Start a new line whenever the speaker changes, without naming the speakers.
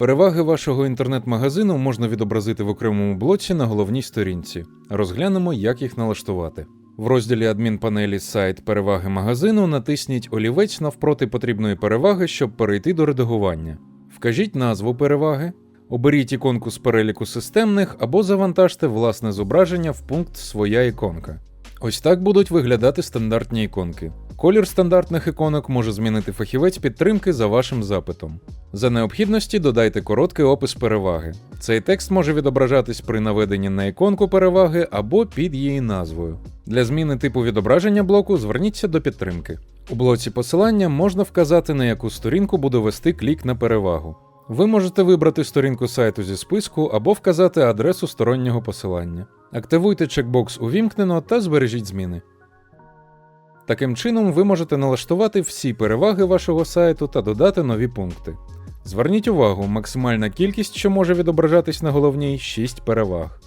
Переваги вашого інтернет-магазину можна відобразити в окремому блоці на головній сторінці. Розглянемо, як їх налаштувати. В розділі адмінпанелі сайт переваги магазину натисніть олівець навпроти потрібної переваги, щоб перейти до редагування. Вкажіть назву переваги, оберіть іконку з переліку системних або завантажте власне зображення в пункт Своя іконка. Ось так будуть виглядати стандартні іконки. Колір стандартних іконок може змінити фахівець підтримки за вашим запитом. За необхідності додайте короткий опис переваги. Цей текст може відображатись при наведенні на іконку переваги або під її назвою. Для зміни типу відображення блоку зверніться до підтримки. У блоці посилання можна вказати, на яку сторінку буде вести клік на перевагу. Ви можете вибрати сторінку сайту зі списку або вказати адресу стороннього посилання. Активуйте чекбокс Увімкнено та збережіть зміни. Таким чином, ви можете налаштувати всі переваги вашого сайту та додати нові пункти. Зверніть увагу, максимальна кількість, що може відображатись на головній 6 переваг.